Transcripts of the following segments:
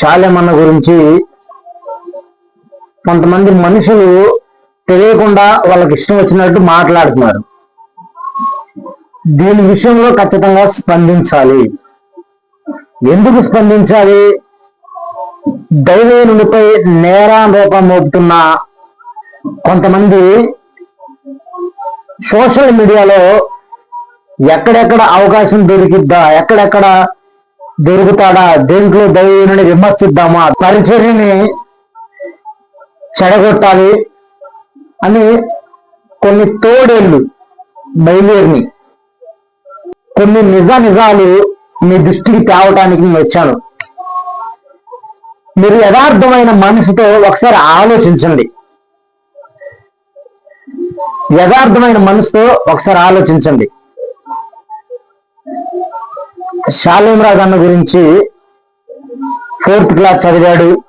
శాలెమన్న గురించి కొంతమంది మనుషులు తెలియకుండా వాళ్ళకి ఇష్టం వచ్చినట్టు మాట్లాడుతున్నారు. దీని విషయంలో ఖచ్చితంగా స్పందించాలి. ఎందుకు స్పందించాలి? దైవేనుడిపై నేరాన్ రూపం మోపుతున్న కొంతమంది సోషల్ మీడియాలో ఎక్కడెక్కడ అవకాశం దొరికిద్దా? ఎక్కడెక్కడ దొరుకుతాడా? దేంట్లో దైవనుని విమర్శిద్దామా? పరిచర్ని చెడగొట్టాలి అని కొన్ని తోడేళ్ళు బయలుదేరిని కొన్ని నిజ నిజాలు మీ దృష్టికి తేవటానికి వచ్చాను. మీరు యథార్థమైన మనసుతో ఒకసారి ఆలోచించండి. యథార్థమైన మనసుతో ఒకసారి ఆలోచించండి. శాలేం అన్న గురించి ఫోర్త్ క్లాస్ చదివాడు.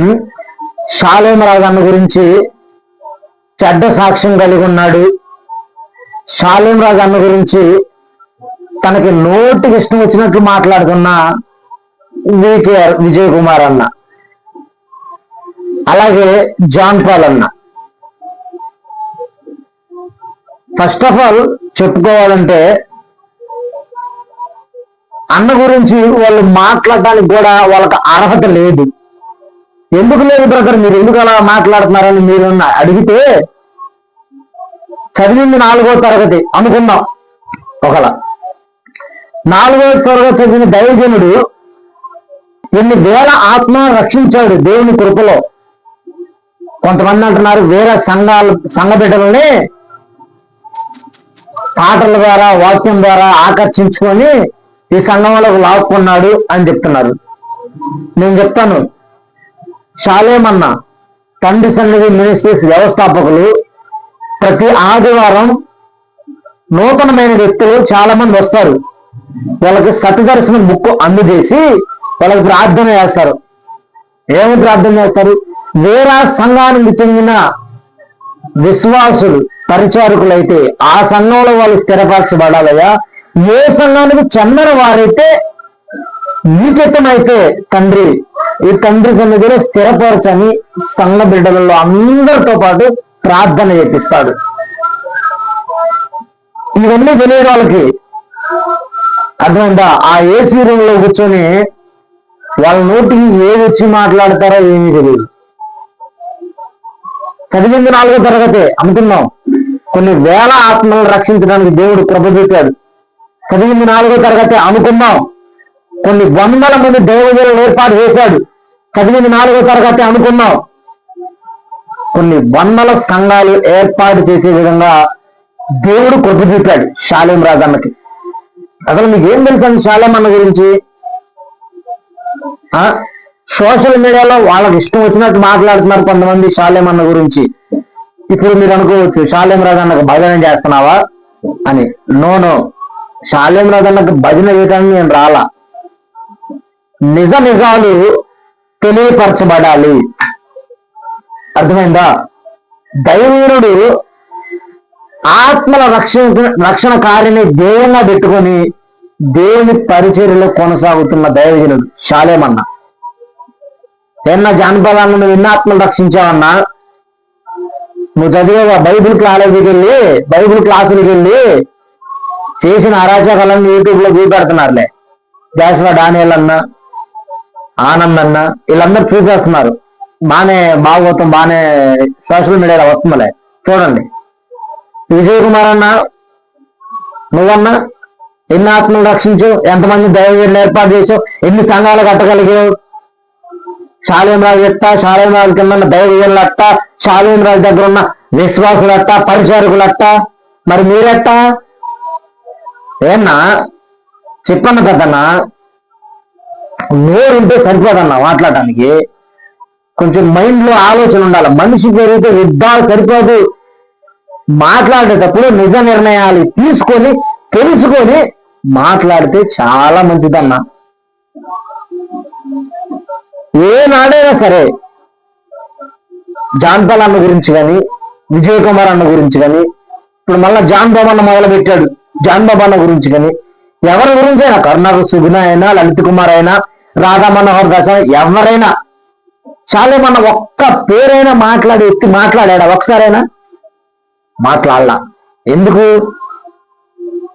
ఉం? అన్న గురించి చెడ్డ సాక్ష్యం కలిగి ఉన్నాడు. శాలేం అన్న గురించి తనకి నోటికి ఇష్టం వచ్చినట్లు మాట్లాడుతున్న వికేఆర్ విజయ్ కుమార్ అన్న. అలాగే జాన్ పాల్ అన్న. ఫస్ట్ ఆఫ్ ఆల్ చెప్పుకోవాలంటే అన్న గురించి వాళ్ళు మాట్లాడడానికి కూడా వాళ్ళకి అర్హత లేదు. ఎందుకు లేదు బ్రదర్? మీరు ఎందుకు అలా మాట్లాడుతున్నారని మీరు అడిగితే చదివింది నాలుగో తరగతి అనుకుందాం ఒకలా. నాలుగో తరగతి చదివిన దైవజనుడు ఎన్ని వేల ఆత్మ రక్షించాడు దేవుని కృపలో. కొంతమంది అంటున్నారు వేరే సంఘాలు సంఘ బిడ్డలని పాటల ద్వారా వాక్యం ద్వారా ఆకర్షించుకొని ఈ సంఘంలోకి లాక్కున్నాడు అని చెప్తున్నారు. నేను చెప్తాను శాలేమన్న తండ్రి సన్నిధి మినిస్ట్రీస్ వ్యవస్థాపకులు ప్రతి ఆదివారం నూతనమైన వ్యక్తులు చాలా మంది వస్తారు. వాళ్ళకి సతదర్శన బుక్ అందజేసి వాళ్ళకి ప్రార్థన చేస్తారు. ఏమి ప్రార్థన చేస్తారు? వేరే సంఘానికి చెందిన విశ్వాసులు పరిచారకులైతే ఆ సంఘంలో వాళ్ళు స్థిరపరచబడాలయ్యా. ఏ సంఘానికి చెందిన వారైతే నీచితమైతే తండ్రి ఈ తండ్రి సన్నిధిలో స్థిరపరచని సంఘ బిడ్డలలో అందరితో పాటు ప్రార్థన చేపిస్తాడు. ఇవన్నీ తెలియని వాళ్ళకి అర్థమైందా? ఆ ఏసీ రూమ్లో కూర్చొని వాళ్ళ నోటికి ఏది వచ్చి మాట్లాడతారో ఏమీ తెలియదు. చదివింది నాలుగో తరగతి అనుకున్నాం కొన్ని వేల ఆత్మలను రక్షించడానికి దేవుడు కృప చూపాడు. చదివింది నాలుగో తరగతి అనుకుందాం కొన్ని వందల మంది దైవజనులను ఏర్పాటు చేశాడు. చదివింది నాలుగో తరగతి అనుకున్నాం. కొన్ని వందల సంఘాలు ఏర్పాటు చేసే విధంగా దేవుడు కృప శాలేం రాజన్నకి. అసలు మీకు ఏం తెలుసండి శాలేం అన్న గురించి? ఆ? సోషల్ మీడియాలో వాళ్ళకి ఇష్టం వచ్చినట్టు మాట్లాడుతున్నారు కొంతమంది శాలేం అన్న గురించి. ఇప్పుడు మీరు అనుకోవచ్చు శాలేం రాజన్నకు భజన చేస్తున్నావా? అని. No no. శాలేం రాజు అన్నకు భజన చేయడానికి నేను రాలా. నిజ నిజాలు తెలియపరచబడాలి. అర్థమైందా? దైవీరుడు ఆత్మల రక్షణ రక్షణ కార్యని ధ్యేయంగా పెట్టుకొని దేవుని పరిచర్యలో కొనసాగుతున్న దైవజనుడు శాలేమన్న ఏమన్నా జానపదాలను నువ్వు ఎన్ని ఆత్మలు రక్షించావన్నా? నువ్వు చదివే బైబిల్ కాలేజీకి వెళ్ళి బైబిల్ క్లాసులకి వెళ్ళి చేసిన అరాచకాలన్నీ యూట్యూబ్లో చూపెడుతున్నారులే. జాషువా డానియల్ అన్న ఆనంద్ అన్న వీళ్ళందరూ చూపేస్తున్నారు బానే భాగవతం బానే సోషల్ మీడియాలో వస్తుందిలే. చూడండి. విజయ్ కుమార్ అన్న నువ్వన్నా? ఎన్ని ఆత్మలు రక్షించు ఎంతమంది దైవజనులు ఏర్పాటు చేసావు ఎన్ని సంఘాలు కట్టగలిగావు? శాలేం రాజు ఎట్ట శాలేం రాజు కింద ఉన్న దైవజనులు అట్ట శాలేం రాజు దగ్గర ఉన్న విశ్వాసులు అట్ట పరిచారకులు అట్ట మరి మీరెట్ట ఏమన్నా చెప్పన్న పెద్దన్నా? నోరుంటే సరిపోదన్నా మాట్లాడటానికి కొంచెం మైండ్లో ఆలోచన ఉండాలి. మనిషి పెరిగితే యుద్ధాలు సరిపోదు. మాట్లాడేటప్పుడు నిజ నిర్ణయాలు తీసుకొని తెలుసుకొని మాట్లాడితే చాలా మంచిదన్నా. ఏనాడైనా సరే జాన్పాల్ అన్న గురించి కానీ విజయ్ కుమార్ అన్న గురించి కానీ ఇప్పుడు మళ్ళా జాన్ బాబు అన్న మొదలు పెట్టాడు జాన్ బాబు గురించి కానీ ఎవరి గురించి అయినా కరుణాకు సుగుణ అయినా లలిత్ కుమార్ అయినా రాధా మనోహర్ దాస్ ఎవరైనా చాలేమన్న ఒక్క పేరైనా మాట్లాడి ఎత్తి మాట్లాడాడా? ఒకసారైనా? మాట్లాడలా. ఎందుకు?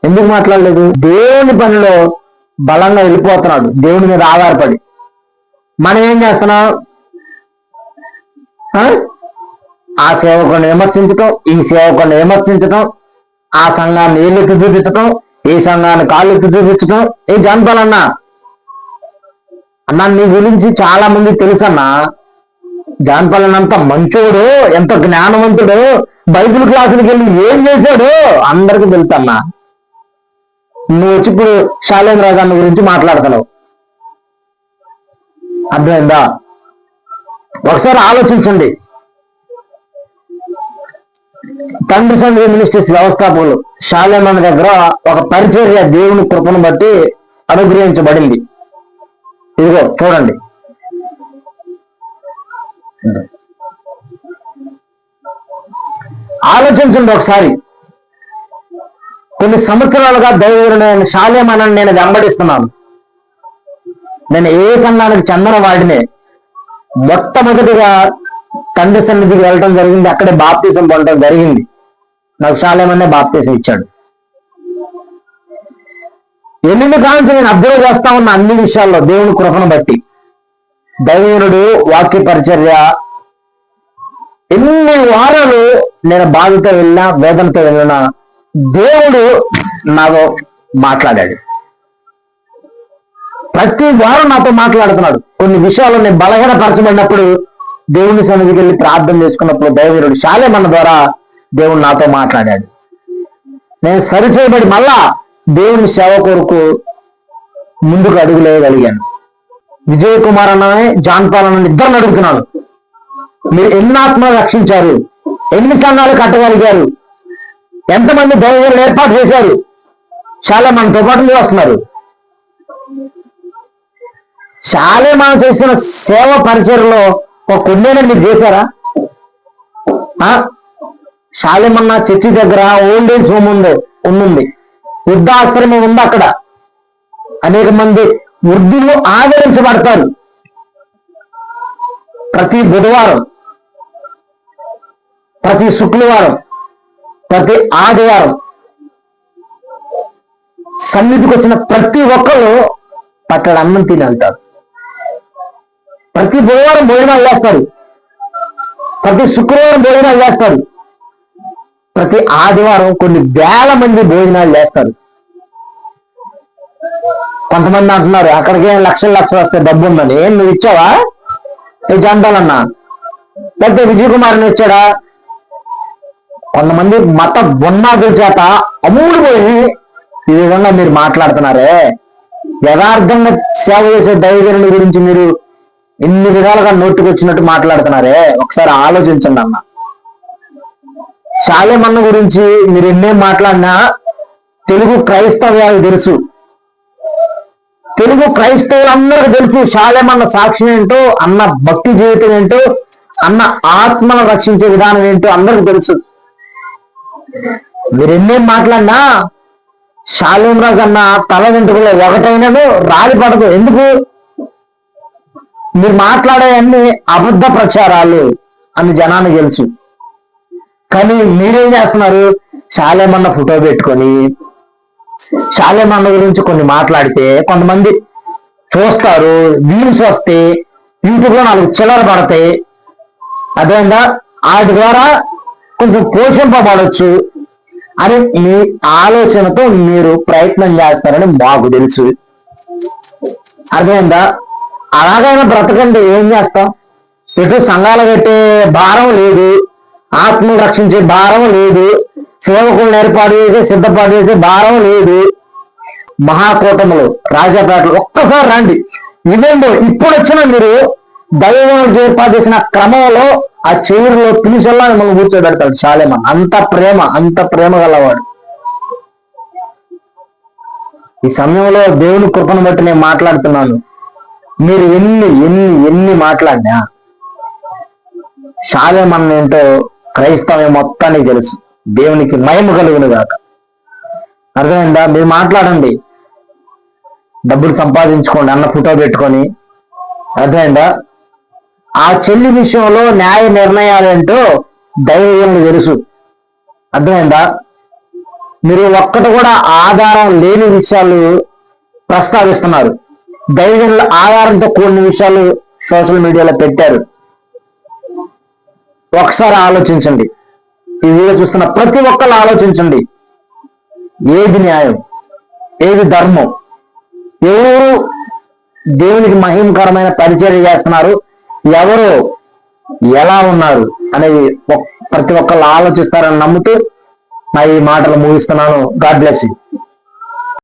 ఎందుకు మాట్లాడలేదు? దేవుని పనిలో బలంగా వెళ్ళిపోతున్నాడు. దేవుని మీద ఆధారపడి. మనం ఏం చేస్తున్నాం? ఆ? ఆ సేవకుని విమర్శించటం ఈ సేవకుని విమర్శించటం ఆ సంఘాన్ని ఏళ్ళకి చూపించటం ఈ సంఘాన్ని కాళ్ళకి ఎత్తి చూపించటం ఏ జానపాలన్నా అన్నా నీ గురించి చాలా మంది తెలుసన్నా? జానపాలన్న అంత మంచోడు ఎంత జ్ఞానవంతుడు బైబిల్ క్లాసులకి వెళ్ళి ఏం చేశాడు? అందరికి తెలుసన్నా. నువ్వు వచ్చి ఇప్పుడు శాలేం రాజన్న గురించి మాట్లాడతావు అర్థమైందా? ఒకసారి ఆలోచించండి. తండ్రి సంఘ మినిస్ట్రీస్ వ్యవస్థాపకులు శాలేమన్ దగ్గర ఒక పరిచర్య దేవుని కృపను బట్టి అనుగ్రహించబడింది. ఇదిగో చూడండి. ఆలోచించండి ఒకసారి. కొన్ని సంవత్సరాలుగా దైవుడు నేను శాలేమనని నేను వెంబడిస్తున్నాను. నేను ఏ సంఘానికి చెందిన వాడిని మొట్టమొదటిగా తండ్రి సన్నిధికి వెళ్ళడం జరిగింది. అక్కడే బాప్తీసం పొందడం జరిగింది. నాకు శాలేమన్నే బాప్తీసం ఇచ్చాడు. ఎన్ని కాంచి నేను అబ్జర్వ్ చేస్తా ఉన్న అన్ని విషయాల్లో దేవుని కృపను బట్టి. దైవనుడు వాక్య పరిచర్య ఎన్ని వారాలు నేను బాధతో వెళ్ళినా వేదనతో వెళ్ళినా దేవుడు నాతో మాట్లాడాడు. ప్రతి వారం నాతో మాట్లాడుతున్నాడు. కొన్ని విషయాలు నేను బలహీనపరచబడినప్పుడు దేవుని సన్నిధికి వెళ్ళి ప్రార్థన చేసుకున్నప్పుడు దైవీరుడు శాలే మన ద్వారా దేవుడు నాతో మాట్లాడాడు. నేను సరిచేయబడి మళ్ళా దేవుని సేవ కొరకు ముందుకు అడుగులేయగలిగాను విజయ్ కుమార్ అన్ననే జాన్ పాల్ అన్న ఇద్దరిని అడుగుతున్నాను. మీరు ఎన్ని ఆత్మలు రక్షించారు? ఎన్ని సంఘాలు కట్టగలిగారు? ఎంతమంది దైవజనులు ఏర్పాటు చేశారు? చాలా మనతో పాటు మీరు వస్తున్నారు. చాలే మనం చేసిన సేవ పరిచయలో ఒక కొన్నేనా మీరు చేశారా? ఆ? చర్చి దగ్గర ఓల్డ్ ఏజ్ హోమ్ ఉంది ఉంది వృద్ధాశ్రమం ఉంది అక్కడ. అనేక మంది వృద్ధులు ఆదరించబడతారు. ప్రతి బుధవారం ప్రతి శుక్రవారం ప్రతి ఆదివారం సన్నిధికి వచ్చిన ప్రతి ఒక్కరు పట్టడ అన్నం తిని వెళ్తారు ప్రతి బుధవారం భోజనాలు చేస్తారు. ప్రతి శుక్రవారం భోజనాలు చేస్తారు. ప్రతి ఆదివారం కొన్ని వేల మంది భోజనాలు చేస్తారు. కొంతమంది అంటున్నారు అక్కడికి లక్షలు లక్షలు వస్తే డబ్బు ఉందని? నువ్వు ఇచ్చావా? ఏ జంటాలన్నా లేకపోతే విజయ్ కుమార్ని ఇచ్చాడా? కొంతమంది మత బొన్నాదుల చేత అమ్ముడు పోయి ఈ విధంగా మీరు మాట్లాడుతున్నారే. యథార్థంగా సేవ చేసే దైవజనుల గురించి మీరు ఎన్ని విధాలుగా నోటుకొచ్చినట్టు మాట్లాడుతున్నారే? ఒకసారి ఆలోచించండి అన్న. శాలేమన్న గురించి మీరు ఎన్నేం మాట్లాడినా తెలుగు క్రైస్తవ్యాలు తెలుసు. తెలుగు క్రైస్తవులందరికీ తెలుసు శాలేమన్న సాక్షి ఏంటో అన్న భక్తి జీవితం ఏంటో అన్న ఆత్మను రక్షించే విధానం ఏంటో అందరికి తెలుసు. మీరు ఎన్నేం మాట్లాడినా శాలేం రాజు అన్న తల వెంట్రుకలో ఒకటైనను రాలి పడదు. ఎందుకు? మీరు మాట్లాడేవన్నీ అబద్ధ ప్రచారాలు అని జనానికి తెలుసు కానీ మీరేం చేస్తున్నారు? శాలేమన్న ఫోటో పెట్టుకొని శాలేమన్న గురించి కొన్ని మాట్లాడితే కొంతమంది చూస్తారు వ్యూస్ వస్తే యూట్యూబ్లో నాలుగు చిల్లర పడతాయి. అదేందా? వాటి ద్వారా కొంచెం పోషింపబడవచ్చు అని మీ ఆలోచనతో మీరు ప్రయత్నం చేస్తారని మాకు తెలుసు. అర్థమైందా? అలాగైనా బ్రతకండి ఏం చేస్తాం? ఎటు సంఘాలు కట్టే భారం లేదు ఆత్మను రక్షించే భారం లేదు సేవకులను ఏర్పాటు చేసే సిద్ధపాటు చేసే భారం లేదు. మహాకూటములు రాజాపేటలు ఒక్కసారి రండి. ఇదేంటో ఇప్పుడు వచ్చిన మీరు దైవం ఏర్పాటు చేసిన క్రమంలో ఆ చివరిలో పిలిచల్లా మిమ్మల్ని కూర్చోబెడతాడు చాలేమన్ అంత ప్రేమ అంత ప్రేమ గలవాడు. ఈ సమయంలో దేవుని కృపను బట్టి నేను మాట్లాడుతున్నాను. మీరు ఎన్ని ఎన్ని ఎన్ని మాట్లాడినా శాలేమన్ ఏంటో క్రైస్తవం మొత్తానికి తెలుసు. దేవునికి మహిమ కలుగును కాక అర్థమైందా? మీరు మాట్లాడండి. డబ్బులు సంపాదించుకోండి అన్న ఫోటో పెట్టుకొని. అర్థమైందా? ఆ చెల్లి విషయంలో న్యాయ నిర్ణయాలు ఏంటో దైవజనులు తెలుసు. అర్థమైందా? మీరు ఒక్కటి కూడా ఆధారం లేని విషయాలు ప్రస్తావిస్తున్నారు. డైజన్ల ఆధారంతో కూడిన విషయాలు సోషల్ మీడియాలో పెట్టారు. ఒకసారి ఆలోచించండి. ఈ వీడియో చూస్తున్న ప్రతి ఒక్కరు ఆలోచించండి. ఏది న్యాయం? ఏది ధర్మం? ఎవరు దేవునికి మహిమకరమైన పరిచర్య చేస్తున్నారు? ఎవరు ఎలా ఉన్నారు? అనేది ప్రతి ఒక్కళ్ళు ఆలోచిస్తారని నమ్ముతూ నా ఈ మాటలు ముగిస్తున్నాను. God bless you.